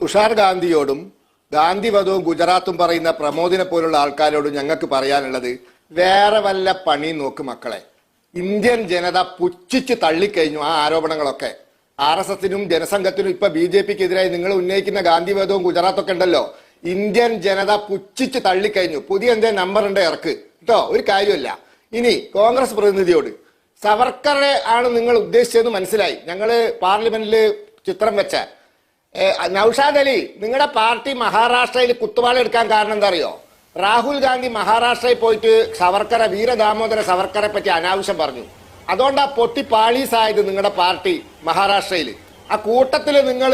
തുഷാർ ഗാന്ധിയോടും ഗാന്ധിവധവും ഗുജറാത്തും പറയുന്ന പ്രമോദിനെ പോലുള്ള ആൾക്കാരോടും ഞങ്ങൾക്ക് പറയാനുള്ളത് വേറെ വല്ല പണി നോക്ക് മക്കളെ. ഇന്ത്യൻ ജനത പുച്ഛിച്ച് തള്ളിക്കഴിഞ്ഞു ആ ആരോപണങ്ങളൊക്കെ. ആർ എസ് എസിനും ജനസംഘത്തിനും ഇപ്പൊ ബി ജെ പിക്ക് എതിരായി നിങ്ങൾ ഉന്നയിക്കുന്ന ഗാന്ധിവധവും ഗുജറാത്തൊക്കെ ഉണ്ടല്ലോ. ഇന്ത്യൻ ജനത പുച്ഛിച്ച് തള്ളിക്കഴിഞ്ഞു. പുതിയ എന്തേ നമ്പർ ഉണ്ട് ഇറക്ക്. കേട്ടോ ഒരു കാര്യമല്ല. ഇനി കോൺഗ്രസ് പ്രതിനിധിയോട് സവർക്കറെ ആണ് നിങ്ങൾ ഉദ്ദേശിച്ചതെന്ന് മനസ്സിലായി. ഞങ്ങൾ പാർലമെന്റിൽ ചിത്രം വെച്ച നൗഷാദ് അലി നിങ്ങളുടെ പാർട്ടി മഹാരാഷ്ട്രയിൽ കുത്തുവാള എടുക്കാൻ കാരണം എന്താ അറിയോ രാഹുൽ ഗാന്ധി മഹാരാഷ്ട്രയിൽ പോയിട്ട് സവർക്കറെ വീരദാമോദര സവർക്കറെ പറ്റി അനാവശ്യം പറഞ്ഞു. അതുകൊണ്ടാ പൊട്ടി പാളീസായത് നിങ്ങളുടെ പാർട്ടി മഹാരാഷ്ട്രയിൽ. ആ കൂട്ടത്തിൽ നിങ്ങൾ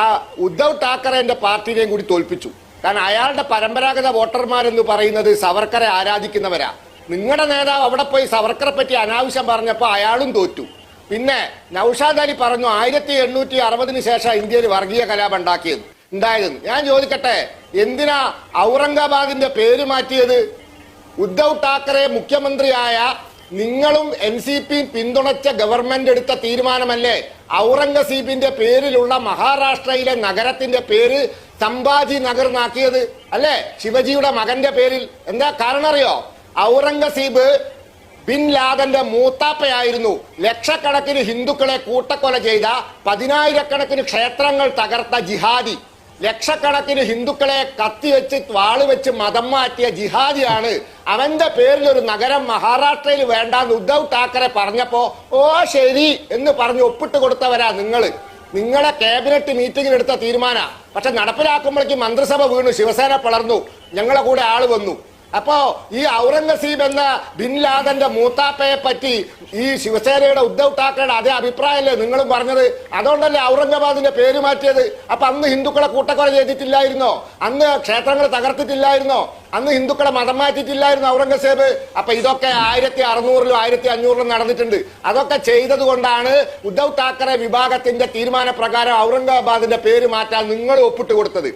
ആ ഉദ്ധവ് ഠാക്കറെന്റെ പാർട്ടിനെയും കൂടി തോൽപ്പിച്ചു. കാരണം അയാളുടെ പരമ്പരാഗത വോട്ടർമാരെന്ന് പറയുന്നത് സവർക്കറെ ആരാധിക്കുന്നവരാ. നിങ്ങളുടെ നേതാവ് അവിടെ പോയി സവർക്കറെ പറ്റി അനാവശ്യം പറഞ്ഞപ്പോൾ അയാളും തോറ്റു. പിന്നെ നൌഷാദ് അലി പറഞ്ഞു ആയിരത്തി എണ്ണൂറ്റി അറുപതിന് ശേഷം ഇന്ത്യയിൽ വർഗീയ കലാപം ഉണ്ടാക്കിയത്. ഉണ്ടായത് ഞാൻ ചോദിക്കട്ടെ എന്തിനാ ഔറംഗാബാദിന്റെ പേര് മാറ്റിയത്? ഉദ്ധവ് താക്കറെ മുഖ്യമന്ത്രിയായ നിങ്ങളും എൻ സി പി പിന്തുണച്ച ഗവൺമെന്റ് എടുത്ത തീരുമാനമല്ലേ? ഔറംഗസീബിന്റെ പേരിലുള്ള മഹാരാഷ്ട്രയിലെ നഗരത്തിന്റെ പേര് സംഭാജി നഗർ എന്നാക്കിയത്. അല്ലേ? ശിവജിയുടെ മകന്റെ പേരിൽ. എന്താ കാരണം അറിയോ? ഔറംഗസീബ് ബിൻ ലാദന്റെ മൂത്താപ്പയായിരുന്നു. ലക്ഷക്കണക്കിന് ഹിന്ദുക്കളെ കൂട്ടക്കൊല ചെയ്ത പതിനായിരക്കണക്കിന് ക്ഷേത്രങ്ങൾ തകർത്ത ജിഹാദി. ലക്ഷക്കണക്കിന് ഹിന്ദുക്കളെ കത്തിവെച്ച് വാൾ വെച്ച് മതം മാറ്റിയ ജിഹാദിയാണ് അവന്റെ പേരിൽ ഒരു നഗരം മഹാരാഷ്ട്രയിൽ വേണ്ടാന്ന് ഉദ്ധവ് താക്കറെ പറഞ്ഞപ്പോ ഓ ശരി എന്ന് പറഞ്ഞ് ഒപ്പിട്ട് കൊടുത്തവരാ നിങ്ങൾ നിങ്ങളെ ക്യാബിനറ്റ് മീറ്റിംഗിൽ എടുത്ത തീരുമാന. പക്ഷെ നടപ്പിലാക്കുമ്പോഴേക്ക് മന്ത്രിസഭ വീണു ശിവസേന പിളർന്നു ഞങ്ങളെ കൂടെ ആൾ വന്നു. അപ്പോ ഈ ഔറംഗസീബ് എന്ന ബിൻ ലാദന്റെ മൂത്താപ്പയെ പറ്റി ഈ ശിവസേനയുടെ ഉദ്ധവ് താക്കറയുടെ അതേ അഭിപ്രായമല്ലേ നിങ്ങളും പറഞ്ഞത്? അതുകൊണ്ടല്ലേ ഔറംഗബാദിന്റെ പേര് മാറ്റിയത്? അപ്പൊ അന്ന് ഹിന്ദുക്കളെ കൂട്ടക്കൊല ചെയ്തിട്ടില്ലായിരുന്നോ? അന്ന് ക്ഷേത്രങ്ങൾ തകർത്തിട്ടില്ലായിരുന്നോ? അന്ന് ഹിന്ദുക്കളെ മതം മാറ്റിയിട്ടില്ലായിരുന്നു ഔറംഗസേബ്? അപ്പൊ ഇതൊക്കെ ആയിരത്തി അറുന്നൂറിലും ആയിരത്തി അഞ്ഞൂറിലും നടന്നിട്ടുണ്ട്. അതൊക്കെ ചെയ്തത് കൊണ്ടാണ് ഉദ്ധവ് താക്കറെ വിഭാഗത്തിന്റെ തീരുമാനപ്രകാരം ഔറംഗബാദിന്റെ പേര് മാറ്റാൻ നിങ്ങൾ ഒപ്പിട്ട് കൊടുത്തത്